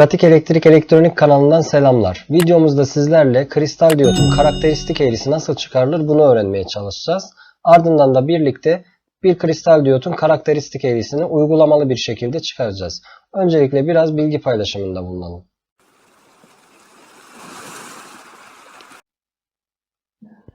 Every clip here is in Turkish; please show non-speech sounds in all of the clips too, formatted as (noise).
Pratik Elektrik Elektronik kanalından selamlar. Videomuzda sizlerle kristal diyotun karakteristik eğrisi nasıl çıkarılır bunu öğrenmeye çalışacağız. Ardından da birlikte bir kristal diyotun karakteristik eğrisini uygulamalı bir şekilde çıkaracağız. Öncelikle biraz bilgi paylaşımında bulunalım.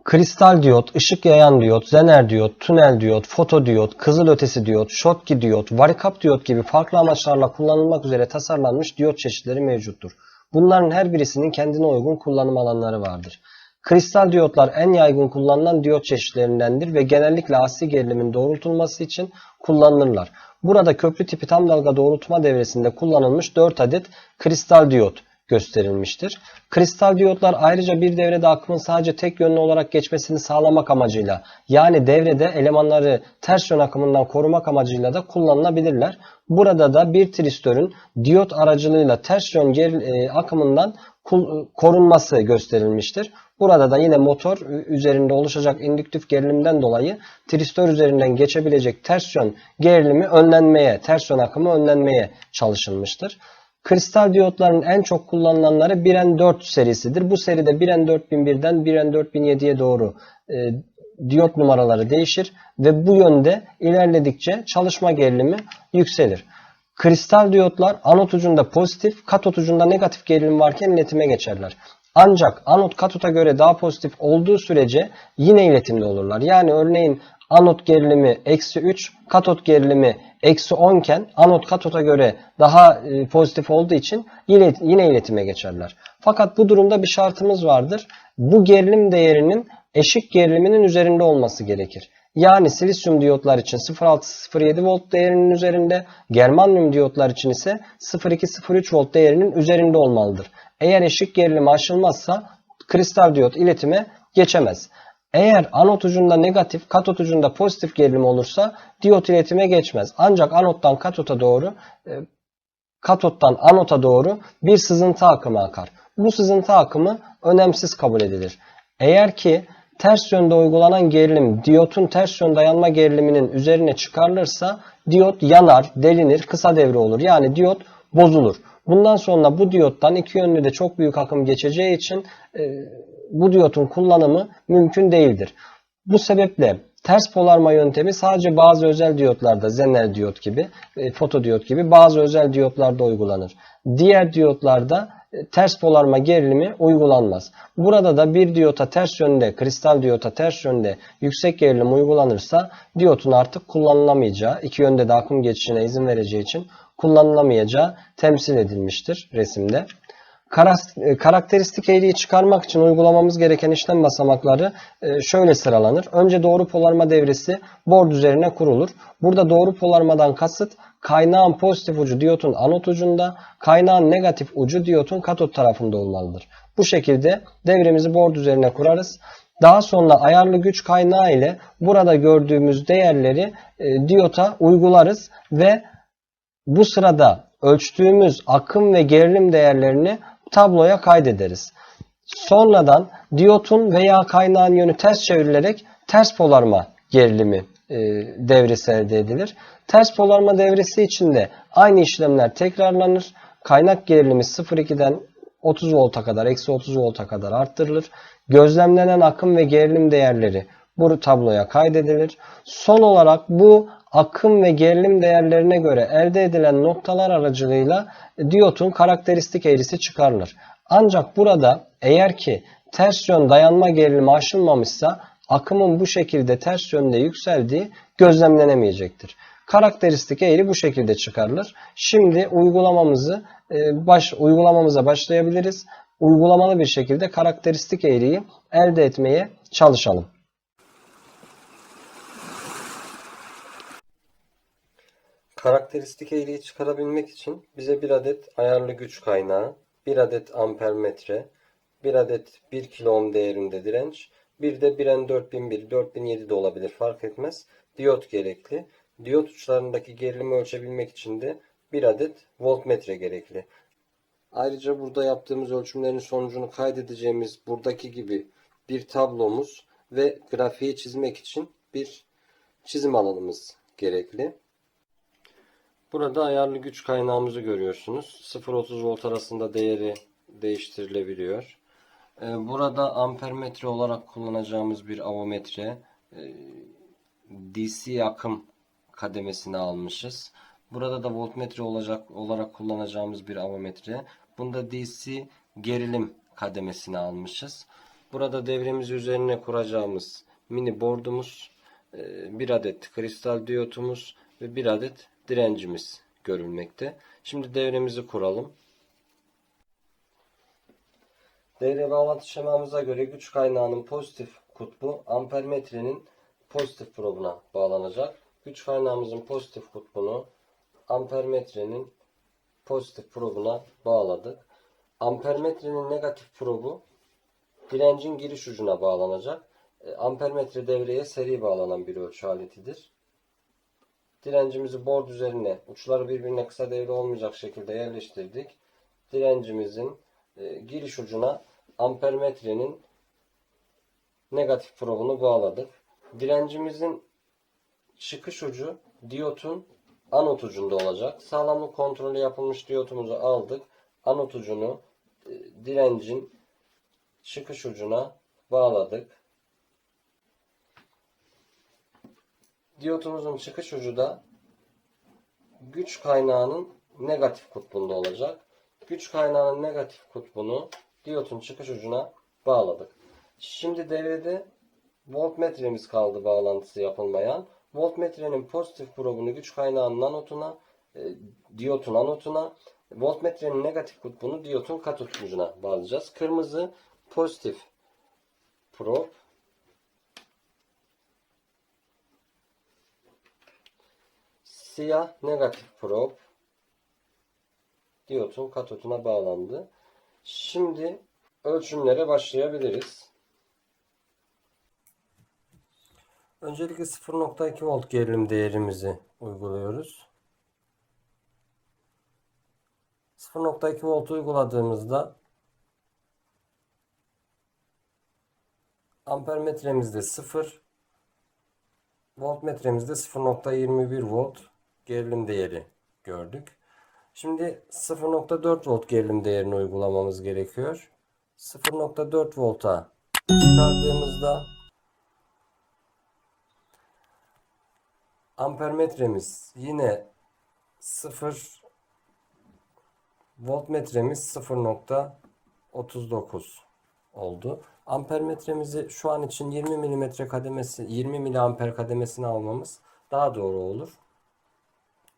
Kristal diyot, ışık yayan diyot, zener diyot, tünel diyot, fotodiyot, kızılötesi diyot, Schottky diyot, varikap diyot gibi farklı amaçlarla kullanılmak üzere tasarlanmış diyot çeşitleri mevcuttur. Bunların her birisinin kendine uygun kullanım alanları vardır. Kristal diyotlar en yaygın kullanılan diyot çeşitlerindendir ve genellikle AC gerilimin doğrultulması için kullanılırlar. Burada köprü tipi tam dalga doğrultma devresinde kullanılmış 4 adet kristal diyot gösterilmiştir. Kristal diyotlar ayrıca bir devrede akımın sadece tek yönlü olarak geçmesini sağlamak amacıyla yani devrede elemanları ters yön akımından korumak amacıyla da kullanılabilirler. Burada da bir tristörün diyot aracılığıyla ters yön e, akımından kul- korunması gösterilmiştir. Burada da yine motor üzerinde oluşacak indüktif gerilimden dolayı tristör üzerinden geçebilecek ters yön gerilimi önlenmeye, ters yön akımı önlenmeye çalışılmıştır. Kristal diyotların en çok kullanılanları 1N4 serisidir. Bu seride 1N4001'den 1N4007'ye doğru e, diyot numaraları değişir ve bu yönde ilerledikçe çalışma gerilimi yükselir. Kristal diyotlar anot ucunda pozitif, katot ucunda negatif gerilim varken iletime geçerler. Ancak anot katota göre daha pozitif olduğu sürece yine iletimde olurlar. Yani örneğin anot gerilimi eksi 3, katot gerilimi eksi 10 iken anot katota göre daha e, pozitif olduğu için yine iletime geçerler. Fakat bu durumda bir şartımız vardır. Bu gerilim değerinin eşik geriliminin üzerinde olması gerekir. Yani silisyum diyotlar için 0.6-0.7 volt değerinin üzerinde, germanyum diyotlar için ise 0.2-0.3 volt değerinin üzerinde olmalıdır. Eğer eşik gerilimi aşılmazsa kristal diyot iletime geçemez. Eğer anot ucunda negatif, katot ucunda pozitif gerilim olursa diyot iletime geçmez. Ancak anottan katota doğru, e, katottan anota doğru bir sızıntı akımı akar. Bu sızıntı akımı önemsiz kabul edilir. Eğer ki ters yönde uygulanan gerilim diyotun ters yön dayanma geriliminin üzerine çıkarılırsa diyot yanar, delinir, kısa devre olur. Yani diyot bozulur. Bundan sonra bu diyottan iki yönlü de çok büyük akım geçeceği için e, bu diyotun kullanımı mümkün değildir. Bu sebeple ters polarma yöntemi sadece bazı özel diyotlarda, Zener diyot gibi, e, fotodiyot gibi bazı özel diyotlarda uygulanır. Diğer diyotlarda ters polarma gerilimi uygulanmaz. Burada da bir diyota ters yönde, kristal diyota ters yönde yüksek gerilim uygulanırsa diyotun artık kullanılamayacağı, iki yönde de akım geçişine izin vereceği için kullanılamayacağı temsil edilmiştir resimde. E, Karakteristik eğriyi çıkarmak için uygulamamız gereken işlem basamakları e, şöyle sıralanır. Önce doğru polarma devresi board üzerine kurulur. Burada doğru polarmadan kasıt kaynağın pozitif ucu diyotun anot ucunda, kaynağın negatif ucu diyotun katot tarafında olmalıdır. Bu şekilde devremizi board üzerine kurarız. Daha sonra ayarlı güç kaynağı ile burada gördüğümüz değerleri e, diyota uygularız ve bu sırada ölçtüğümüz akım ve gerilim değerlerini tabloya kaydederiz. Sonradan diyotun veya kaynağın yönü ters çevrilerek ters polarma gerilimi e, devresi elde edilir. Ters polarma devresi için de aynı işlemler tekrarlanır. Kaynak gerilimi 0.2'den 30 volta kadar, eksi 30 volta kadar arttırılır. Gözlemlenen akım ve gerilim değerleri bu tabloya kaydedilir. Son olarak bu akım ve gerilim değerlerine göre elde edilen noktalar aracılığıyla diyotun karakteristik eğrisi çıkarılır. Ancak burada eğer ki ters yön dayanma gerilimi aşılmamışsa akımın bu şekilde ters yönde yükseldiği gözlemlenemeyecektir. Karakteristik eğri bu şekilde çıkarılır. Şimdi uygulamamızı e, baş uygulamamıza başlayabiliriz. Uygulamalı bir şekilde karakteristik eğriyi elde etmeye çalışalım. Karakteristik eğriyi çıkarabilmek için bize bir adet ayarlı güç kaynağı, bir adet ampermetre, bir adet 1 kilo ohm değerinde direnç, bir de 1N4001, 4007 de olabilir fark etmez. Diyot gerekli. Diyot uçlarındaki gerilimi ölçebilmek için de bir adet voltmetre gerekli. Ayrıca burada yaptığımız ölçümlerin sonucunu kaydedeceğimiz buradaki gibi bir tablomuz ve grafiği çizmek için bir çizim alanımız gerekli. Burada ayarlı güç kaynağımızı görüyorsunuz. 0-30 volt arasında değeri değiştirilebiliyor. Ee, Burada ampermetre olarak kullanacağımız bir avometre. Ee, DC akım kademesini almışız. Burada da voltmetre olacak olarak kullanacağımız bir avometre. Bunda DC gerilim kademesini almışız. Burada devremizi üzerine kuracağımız mini bordumuz, e, bir adet kristal diyotumuz ve bir adet direncimiz görülmekte. Şimdi devremizi kuralım. Devre bağlantı şemamıza göre güç kaynağının pozitif kutbu ampermetrenin pozitif probuna bağlanacak. Güç kaynağımızın pozitif kutbunu ampermetrenin pozitif probuna bağladık. Ampermetrenin negatif probu direncin giriş ucuna bağlanacak. E, Ampermetre devreye seri bağlanan bir ölçü aletidir. Direncimizi board üzerine uçları birbirine kısa devre olmayacak şekilde yerleştirdik. Direncimizin e, giriş ucuna ampermetrenin negatif probunu bağladık. Direncimizin çıkış ucu diyotun anot ucunda olacak. Sağlamlık kontrolü yapılmış diyotumuzu aldık. Anot ucunu e, direncin çıkış ucuna bağladık. Diyotumuzun çıkış ucu da güç kaynağının negatif kutbunda olacak. Güç kaynağının negatif kutbunu diyotun çıkış ucuna bağladık. Şimdi devrede voltmetremiz kaldı bağlantısı yapılmayan. Voltmetrenin pozitif probunu güç kaynağının anotuna, e, diyotun anotuna, voltmetrenin negatif kutbunu diyotun katot ucuna bağlayacağız. Kırmızı pozitif prob, siyah negatif prob diyotun katotuna bağlandı. Şimdi ölçümlere başlayabiliriz. Öncelikle 0.2 volt gerilim değerimizi uyguluyoruz. 0.2 volt uyguladığımızda ampermetremizde 0 voltmetremizde 0.21 volt gerilim değeri gördük. Şimdi 0.4 volt gerilim değerini uygulamamız gerekiyor. 0.4 volta çıkardığımızda ampermetremiz yine 0 voltmetremiz 0.39 oldu. Ampermetremizi şu an için 20 mm kademesi 20 miliamper kademesine almamız daha doğru olur.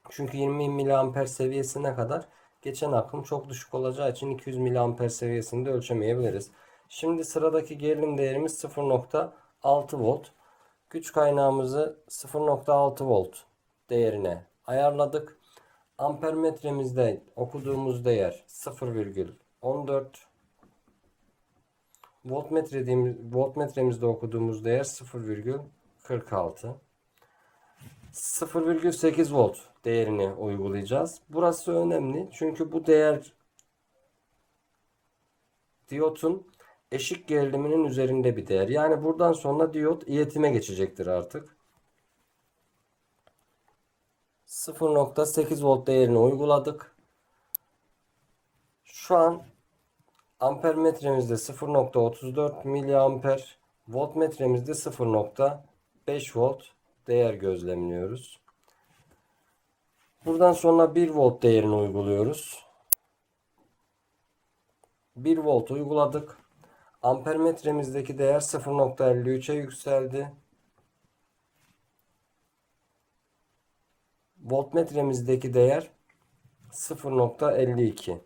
Çünkü 20 miliamper seviyesine kadar geçen akım çok düşük olacağı için 200 miliamper seviyesinde ölçemeyebiliriz. Şimdi sıradaki gerilim değerimiz 0.6 volt. Güç kaynağımızı 0.6 volt değerine ayarladık. Ampermetremizde okuduğumuz değer 0,14 Voltmetre voltmetremizde okuduğumuz değer 0,46 0,8 volt değerini uygulayacağız. Burası önemli çünkü bu değer diyotun eşik geriliminin üzerinde bir değer. Yani buradan sonra diyot iletime geçecektir artık. 0.8 volt değerini uyguladık. Şu an ampermetremizde 0.34 miliamper, voltmetremizde 0.5 volt değer gözlemliyoruz. Buradan sonra 1 volt değerini uyguluyoruz. 1 volt uyguladık. Ampermetremizdeki değer 0.53'e yükseldi. Voltmetremizdeki değer 0.52.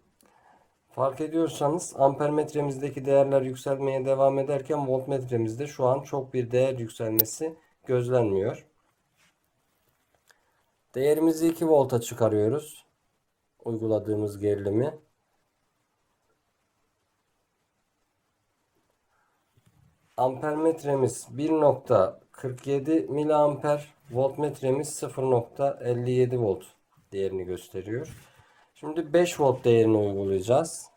Fark ediyorsanız ampermetremizdeki değerler yükselmeye devam ederken voltmetremizde şu an çok bir değer yükselmesi gözlenmiyor. Değerimizi 2 volta çıkarıyoruz. Uyguladığımız gerilimi. Ampermetremiz 1.47 miliamper, voltmetremiz 0.57 volt değerini gösteriyor. Şimdi 5 volt değerini uygulayacağız.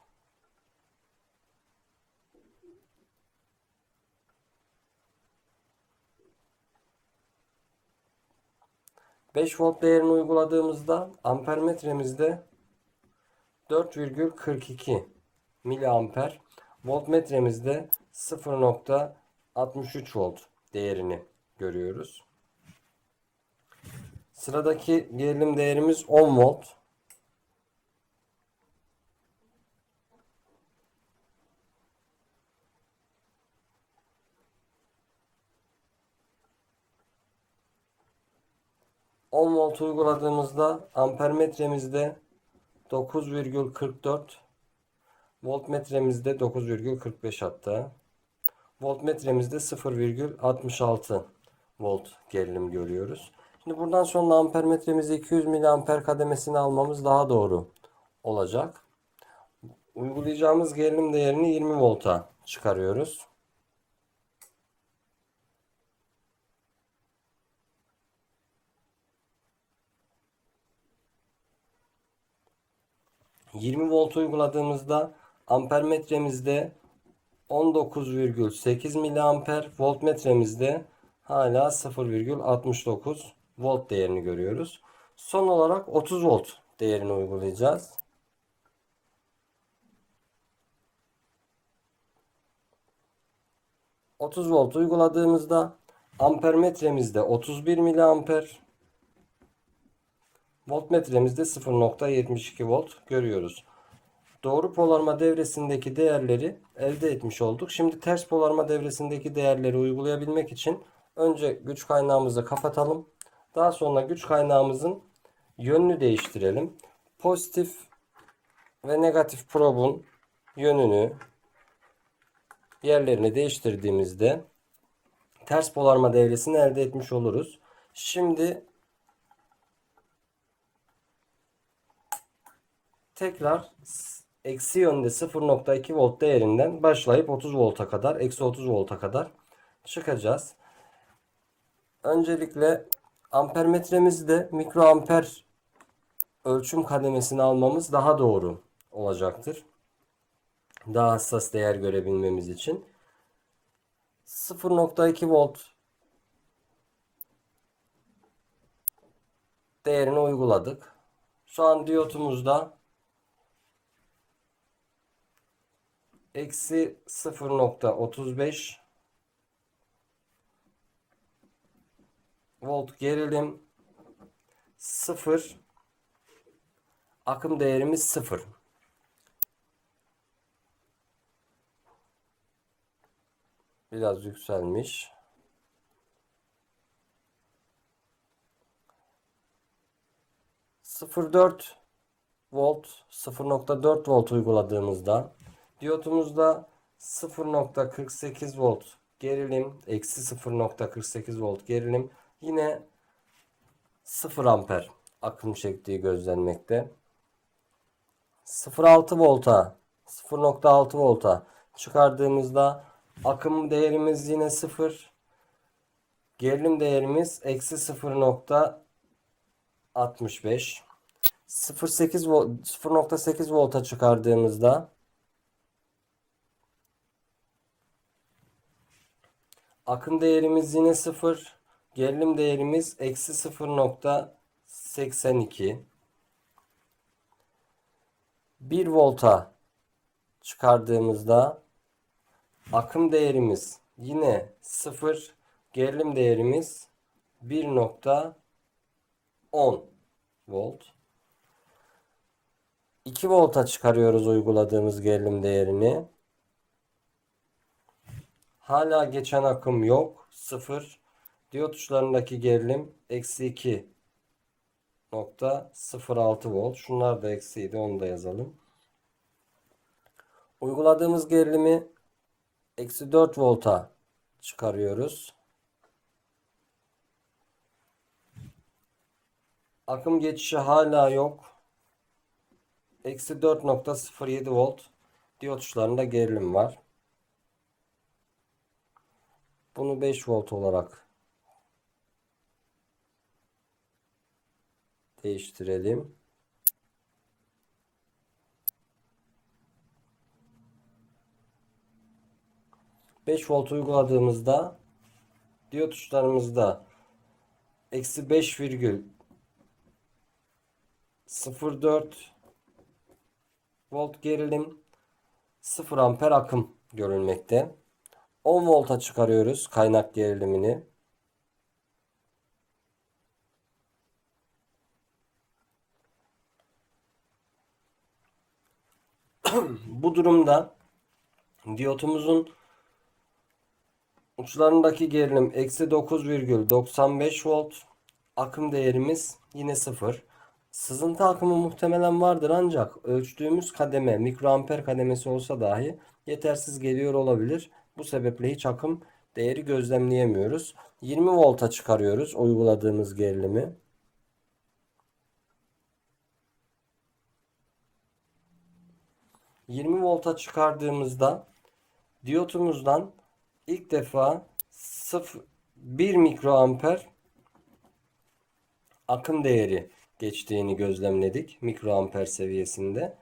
5 volt değerini uyguladığımızda ampermetremizde 4,42 miliamper, voltmetremizde 0.63 volt değerini görüyoruz. Sıradaki gerilim değerimiz 10 volt. ...10 volt uyguladığımızda ampermetremizde 9,44 voltmetremizde 9,45 hatta voltmetremizde 0,66 volt gerilim görüyoruz. Şimdi buradan sonra ampermetremizi 200 miliamper kademesine almamız daha doğru olacak. Uygulayacağımız gerilim değerini 20 volta çıkarıyoruz. ...20 volt uyguladığımızda ampermetremizde 19,8 miliamper, voltmetremizde hala 0,69 volt değerini görüyoruz. Son olarak 30 volt değerini uygulayacağız. ...30 volt uyguladığımızda... ...ampermetremizde 31 miliamper... ...voltmetremizde 0.72 volt görüyoruz. Doğru polarma devresindeki değerleri elde etmiş olduk. Şimdi ters polarma devresindeki değerleri uygulayabilmek için... ...önce güç kaynağımızı kapatalım. Daha sonra güç kaynağımızın yönünü değiştirelim. Pozitif ve negatif probun yönünü yerlerini değiştirdiğimizde ters polarma devresini elde etmiş oluruz. Şimdi tekrar eksi yönde 0.2 volt değerinden başlayıp 30 volta kadar eksi 30 volta kadar çıkacağız. Öncelikle ampermetremizde mikroamper ölçüm kademesini almamız daha doğru olacaktır. Daha hassas değer görebilmemiz için. 0.2 volt değerini uyguladık. Şu an diyotumuzda eksi 0.35 volt gerilim 0 akım değerimiz 0 biraz yükselmiş. Sıfır dört volt 0.4 volt uyguladığımızda diyotumuzda 0.48 volt gerilim eksi 0.48 volt gerilim. Yine 0 amper akım çektiği gözlenmekte. 0.6 volta 0.6 volta çıkardığımızda akım değerimiz yine 0 gerilim değerimiz eksi 0.65 0.8 volt 0.8 volta çıkardığımızda akım değerimiz yine 0 Gerilim değerimiz eksi 0.82. 1 volta çıkardığımızda akım değerimiz yine 0. Gerilim değerimiz 1.10 volt. 2 volta çıkarıyoruz uyguladığımız gerilim değerini. Hala geçen akım yok. 0. Diyot uçlarındaki gerilim eksi 2 nokta 0.6 volt. Şunlar da eksiydi onu da yazalım. Uyguladığımız gerilimi eksi 4 volta çıkarıyoruz. Akım geçişi hala yok. Eksi 4.07 volt diyot uçlarında gerilim var. Bunu 5 volt olarak değiştirelim. Beş volt uyguladığımızda diyot uçlarımızda eksi 5 virgül 0.4 volt gerilim 0 amper akım görülmekte. 10 volta çıkarıyoruz kaynak gerilimini. (clears throat) Bu durumda diyotumuzun uçlarındaki gerilim eksi 9,95 volt. Akım değerimiz yine 0. Sızıntı akımı muhtemelen vardır ancak ölçtüğümüz kademe mikroamper kademesi olsa dahi yetersiz geliyor olabilir. Bu sebeple hiç akım değeri gözlemleyemiyoruz. 20 volta çıkarıyoruz uyguladığımız gerilimi. ...20 volta çıkardığımızda... ...diyotumuzdan... ...ilk defa... ...0... ...1 mikroamper... ...akım değeri... ...geçtiğini gözlemledik... ...mikroamper seviyesinde...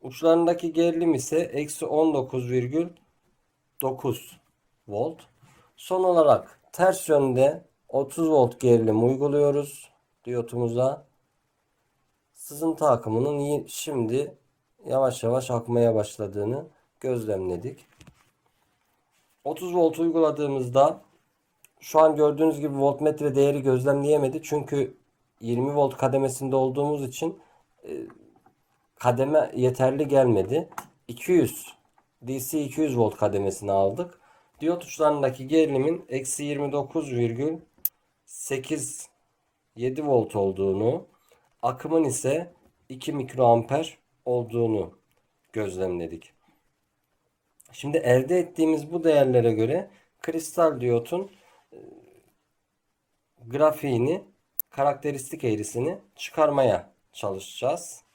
...uçlarındaki gerilim ise... ...eksi 19,9 volt. Son olarak ters yönde 30 volt gerilim uyguluyoruz diyotumuza. Sızıntı akımının şimdi yavaş yavaş akmaya başladığını gözlemledik. 30 volt uyguladığımızda şu an gördüğünüz gibi voltmetre değeri gözlemleyemedi. Çünkü 20 volt kademesinde olduğumuz için e, kademe yeterli gelmedi. 200 DC 200 volt kademesini aldık. Diyot uçlarındaki gerilimin eksi 29,87 volt olduğunu, akımın ise 2 mikroamper olduğunu gözlemledik. Şimdi elde ettiğimiz bu değerlere göre kristal diyotun e, grafiğini, karakteristik eğrisini çıkarmaya çalışacağız.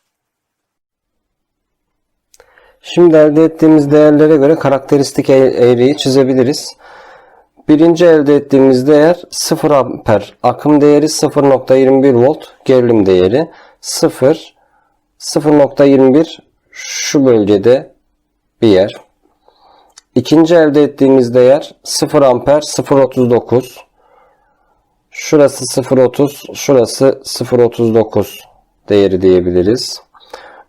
Şimdi elde ettiğimiz değerlere göre karakteristik e- eğriyi çizebiliriz. Birinci elde ettiğimiz değer 0 amper. Akım değeri 0.21 volt. Gerilim değeri 0. 0.21 şu bölgede bir yer. İkinci elde ettiğimiz değer 0 amper 0.39. Şurası 0.30, şurası 0.39 değeri diyebiliriz.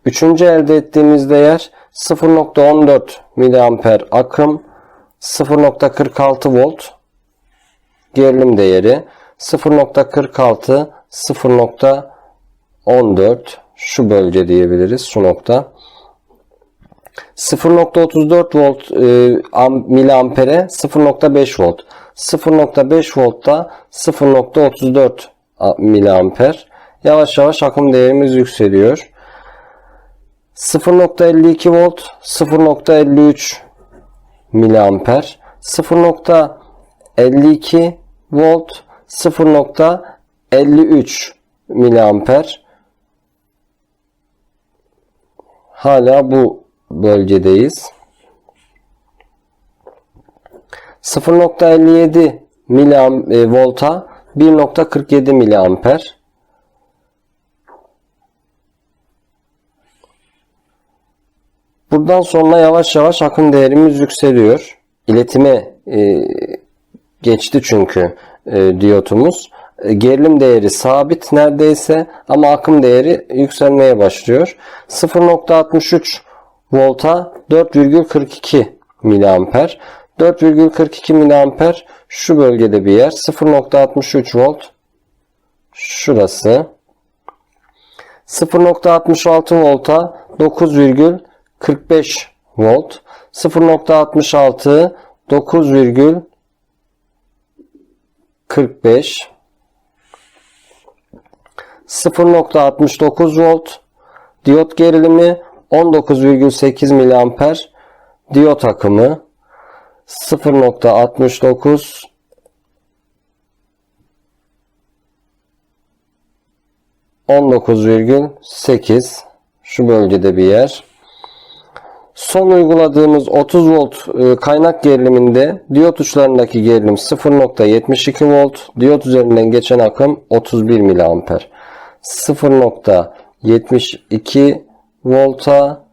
Üçüncü elde ettiğimiz değer 0.14 miliamper akım, 0.46 volt gerilim değeri, 0.46, 0.14 şu bölge diyebiliriz şu nokta. 0.34 volt e, am, miliampere 0.5 volt. 0.5 voltta 0.34 a- miliamper. Yavaş yavaş akım değerimiz yükseliyor. 0.52 volt 0.53 miliamper 0.52 volt 0.53 miliamper. Hala bu bölgedeyiz. 0.57 miliam e, volta 1.47 miliamper Buradan sonra yavaş yavaş akım değerimiz yükseliyor. İletime e, geçti çünkü e, diyotumuz. E, gerilim değeri sabit neredeyse ama akım değeri yükselmeye başlıyor. 0.63 volta 4,42 miliamper. 4,42 miliamper şu bölgede bir yer. 0.63 volt şurası. 0.66 volta 9,45 volt. 0.66 9,45 0.69 volt diyot gerilimi 19,8 miliamper diyot akımı 0.69 19,8 şu bölgede bir yer. Son uyguladığımız 30 volt e, kaynak geriliminde diyot uçlarındaki gerilim 0.72 volt. Diyot üzerinden geçen akım 31 miliamper. 0.72 volta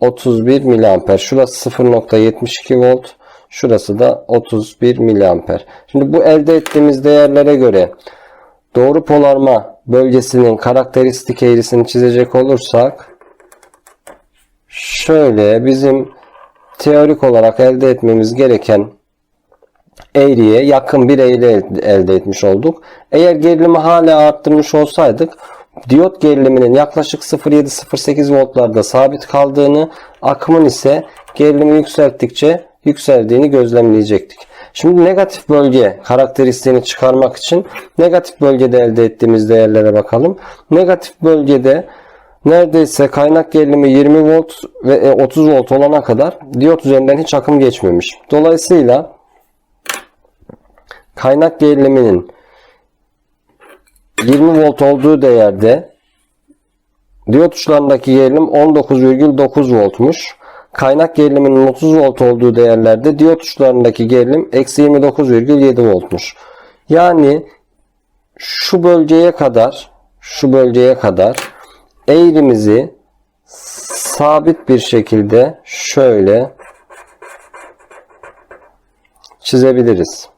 31 miliamper. Şurası 0.72 volt. Şurası da 31 miliamper. Şimdi bu elde ettiğimiz değerlere göre doğru polarma bölgesinin karakteristik eğrisini çizecek olursak şöyle bizim teorik olarak elde etmemiz gereken eğriye yakın bir eğri el- elde etmiş olduk. Eğer gerilimi hala arttırmış olsaydık diyot geriliminin yaklaşık 0.7-0.8 voltlarda sabit kaldığını, akımın ise gerilimi yükselttikçe yükseldiğini gözlemleyecektik. Şimdi negatif bölge karakteristiğini çıkarmak için negatif bölgede elde ettiğimiz değerlere bakalım. Negatif bölgede neredeyse kaynak gerilimi 20 volt ve e, 30 volt olana kadar diyot üzerinden hiç akım geçmemiş. Dolayısıyla kaynak geriliminin 20 volt olduğu değerde diyot uçlarındaki gerilim 19,9 voltmuş. Kaynak geriliminin 30 volt olduğu değerlerde diyot uçlarındaki gerilim eksi 29,7 voltmuş. Yani şu bölgeye kadar şu bölgeye kadar eğrimizi sabit bir şekilde şöyle çizebiliriz.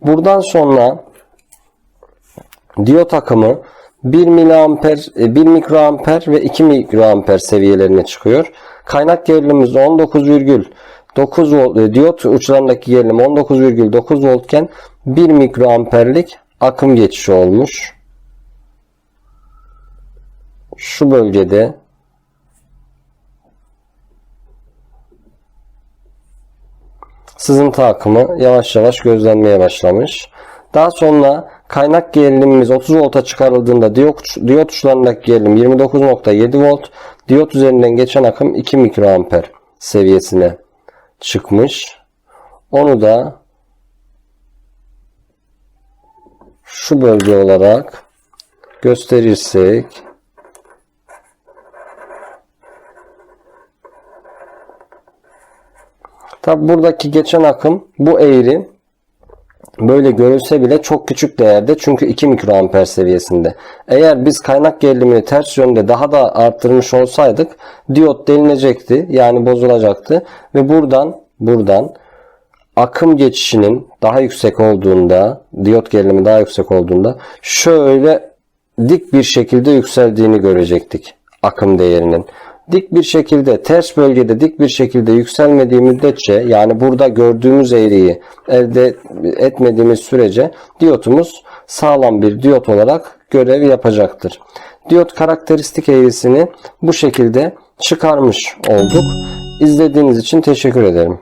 Buradan sonra diyot akımı 1 miliamper, e, 1 mikroamper ve 2 mikroamper seviyelerine çıkıyor. Kaynak gerilimimiz 19,9 volt, e, diyot uçlarındaki gerilim 19,9 voltken 1 mikroamperlik akım geçişi olmuş. Şu bölgede sızıntı akımı yavaş yavaş gözlenmeye başlamış. Daha sonra kaynak gerilimimiz 30 volta çıkarıldığında diyot, diyot uçlarındaki gerilim 29.7 volt, diyot üzerinden geçen akım 2 mikroamper seviyesine çıkmış. Onu da şu bölge olarak gösterirsek Tabi buradaki geçen akım bu eğri böyle görülse bile çok küçük değerde çünkü 2 mikroamper seviyesinde. Eğer biz kaynak gerilimini ters yönde daha da arttırmış olsaydık diyot delinecekti yani bozulacaktı ve buradan buradan akım geçişinin daha yüksek olduğunda diyot gerilimi daha yüksek olduğunda şöyle dik bir şekilde yükseldiğini görecektik akım değerinin. Dik bir şekilde ters bölgede dik bir şekilde yükselmediği müddetçe yani burada gördüğümüz eğriyi elde etmediğimiz sürece diyotumuz sağlam bir diyot olarak görev yapacaktır. Diyot karakteristik eğrisini bu şekilde çıkarmış olduk. İzlediğiniz için teşekkür ederim.